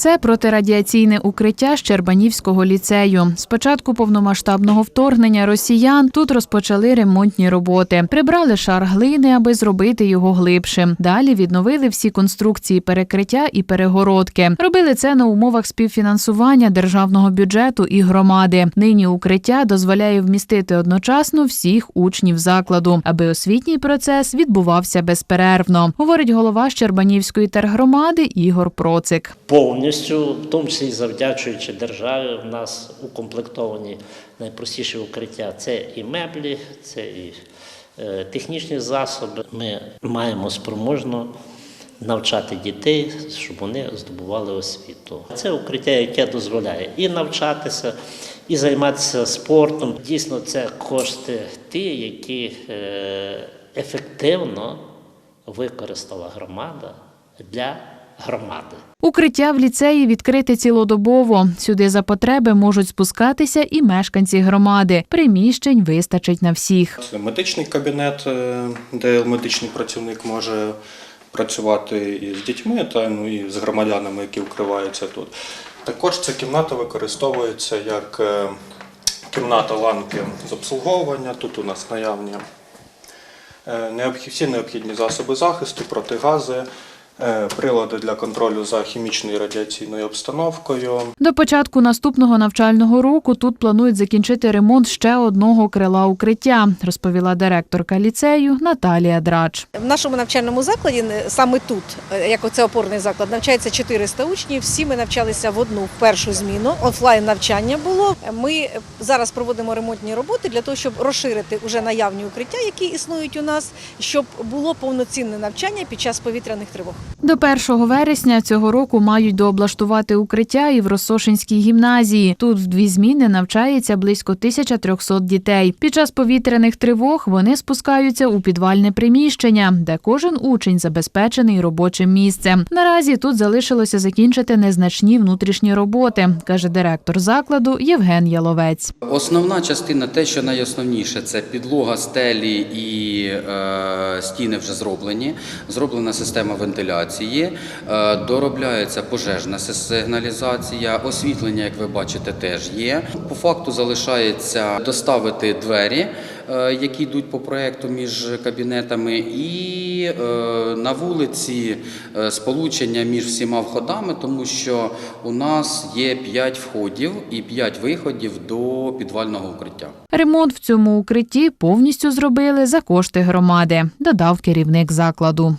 Це протирадіаційне укриття Щербанівського ліцею. З початку повномасштабного вторгнення росіян тут розпочали ремонтні роботи. Прибрали шар глини, аби зробити його глибшим. Далі відновили всі конструкції перекриття і перегородки. Робили це на умовах співфінансування державного бюджету і громади. Нині укриття дозволяє вмістити одночасно всіх учнів закладу, аби освітній процес відбувався безперервно, говорить голова Щербанівської тергромади Ігор Процик. Повністю, в тому числі завдячуючи державі, в нас укомплектовані найпростіші укриття. Це і меблі, це і е, технічні засоби. Ми маємо спроможно навчати дітей, щоб вони здобували освіту. Це укриття, яке дозволяє і навчатися, і займатися спортом. Дійсно, це кошти ті, які е, ефективно використала громада для громади. Укриття в ліцеї відкрите цілодобово. Сюди за потреби можуть спускатися і мешканці громади. Приміщень вистачить на всіх. Це медичний кабінет, е, де медичний працівник може працювати і з дітьми, та ну і з громадянами, які укриваються тут. Також ця кімната використовується як е, кімната ланки з обслуговування. Тут у нас наявні е, всі необхідні засоби захисту, протигази, прилади для контролю за хімічною і радіаційною обстановкою. До початку наступного навчального року тут планують закінчити ремонт ще одного крила укриття, розповіла директорка ліцею Наталія Драч. В нашому навчальному закладі, не- саме тут, е, як оце опорний заклад, навчається 400 учнів. Всі ми навчалися в одну першу зміну. Офлайн навчання було. Ми зараз проводимо ремонтні роботи для того, щоб розширити уже наявні укриття, які існують у нас, щоб було повноцінне навчання під час повітряних тривог. До 1 вересня цього року мають дооблаштувати укриття і в Росошинській гімназії. Тут в дві зміни навчається близько 1300 дітей. Під час повітряних тривог вони спускаються у підвальне приміщення, де кожен учень забезпечений робочим місцем. Наразі тут залишилося закінчити незначні внутрішні роботи, каже директор закладу Євген Яловець. Основна частина, те, що найосновніше, це підлога, стелі і е, стіни вже зроблені. Зроблена система вентиляції, е, доробляється пожежна сигналізація, освітлення, як ви бачите, теж є. По факту залишається доставити двері, е, які йдуть по проекту між кабінетами, і е, на вулиці сполучення між всіма входами, тому що у нас є 5 входів і 5 виходів до підвального укриття. Ремонт в цьому укритті повністю зробили за кошти громади, додав керівник закладу.